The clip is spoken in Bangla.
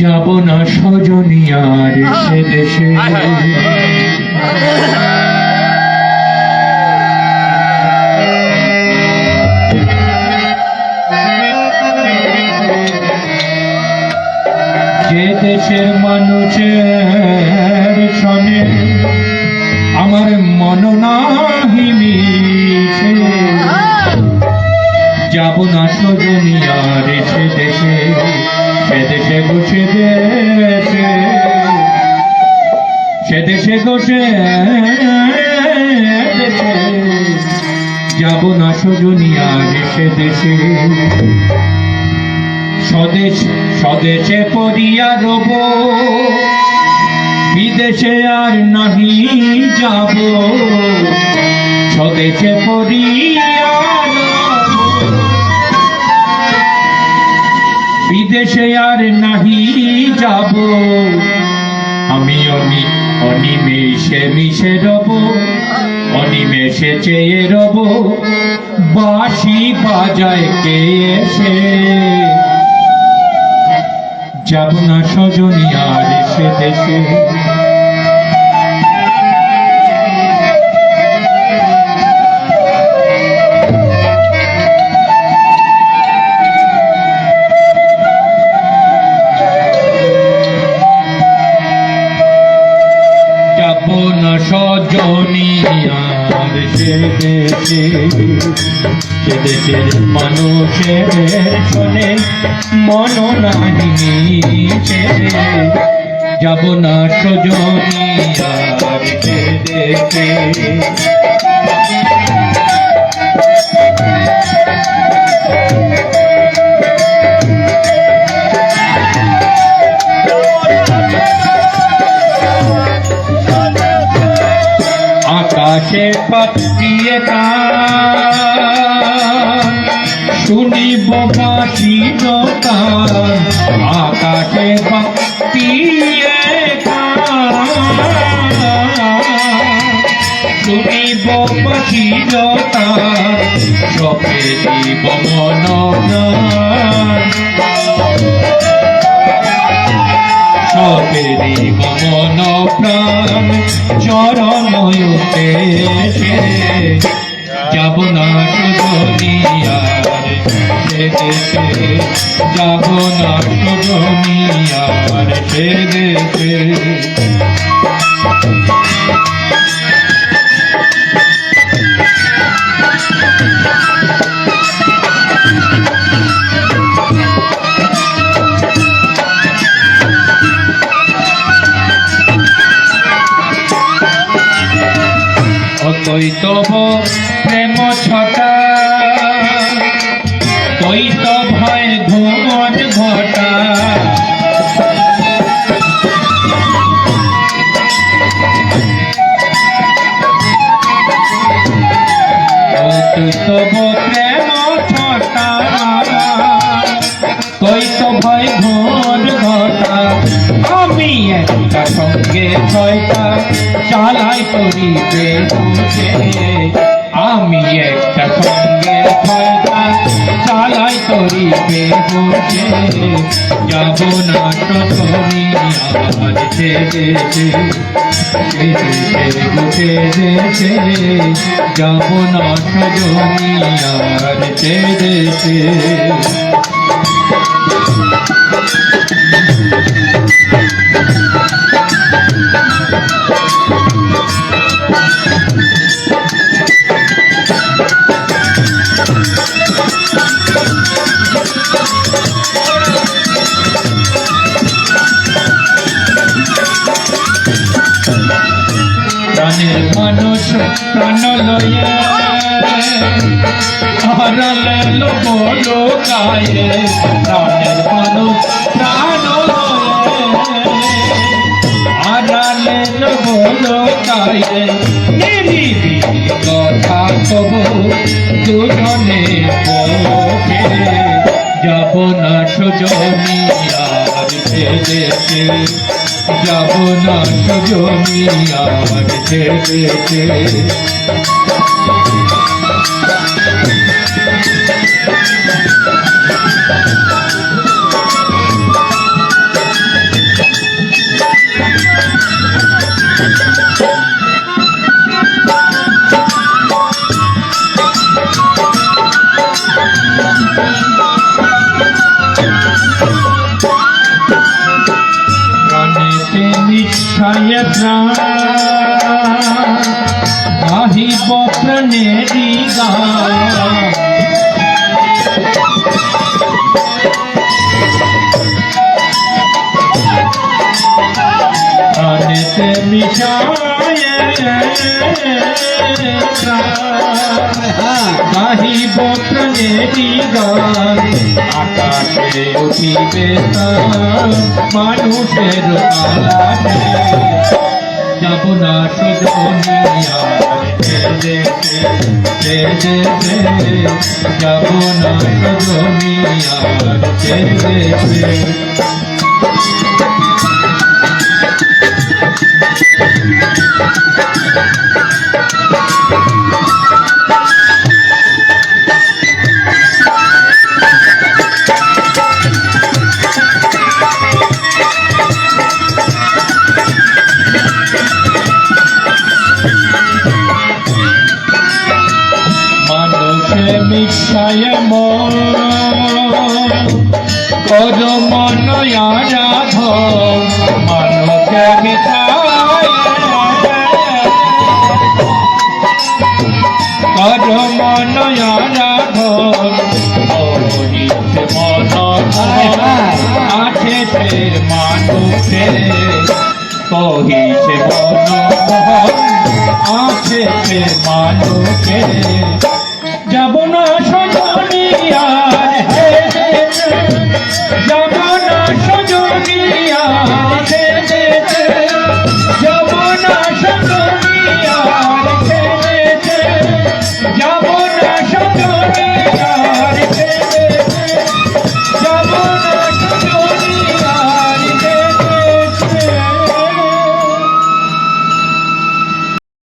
যাব না সজনিয়ার সে দেশে। যে দেশের মানুষের সনে আমার মন নাহি মিশে। যাব না সজনিয়ার সে দেশে। দেশে বসে দেশে সে দেশে। দেশে যাব না সজনিয়ার সে দেশে। স্বদেশ, স্বদেশে পড়িয়া রব। বিদেশে আর নাহি যাব। স্বদেশে পড়িয়া বিদেশে আর নাহি যাব। আমি অনি অনিমেষে মিশে রব অনিমেষে চেয়ে রব। বাসি বাজায় কে এসে। যাব না সজনী আর সে দেশে। যাব না সজনী আর সে দেশে, সে দেশের মানুষের শোনে মন নাহি যাব না সজনী সে দেশে। আকাশে পাঠিয়ে গান শুনিব আকাশে গান শুনিব গান সপে দিব মন সবেরি মন প্রাণ চরময়তে যাব না যাব না সে দেশে। অতই তব প্রেম ছটা। তৈ তো ভয় ঘুমন ঘটা। তব প্রেম ছটা। তৈ তো ভয় ঘোর ঘটা। আমি একটা সঙ্গে ছয়টা। চালাই বুঝে আমি একটা সঙ্গে ছয়টা চালাই করিবে বুঝে যাব না দেশে যাব না আর ছেড়ে প্রাণের মানুষ প্রাণ লয়ে হারালে লোক গায়ে প্রাণের মানুষ প্রাণ হারালে লোক গায়ে নিরিবি কথা কব দুজনে যাব না সুজনি আর ছেড়ে যাব না সজনি আর ছেড়ে। নিশ্চয় প্রাণ আহিব প্রাণেরি গান প্রাণেতে প্রাণেরি গান আকাশে উঠিবে মানুষের আলাপে যাব না সুদনিয়া যাব না সুদনিয়া মানুষে মিশায় মন মন আরাধ মানুষে মিশায় কর মন আরাধ মন আছে মানুষে কহিছে মন আছে মানুষে।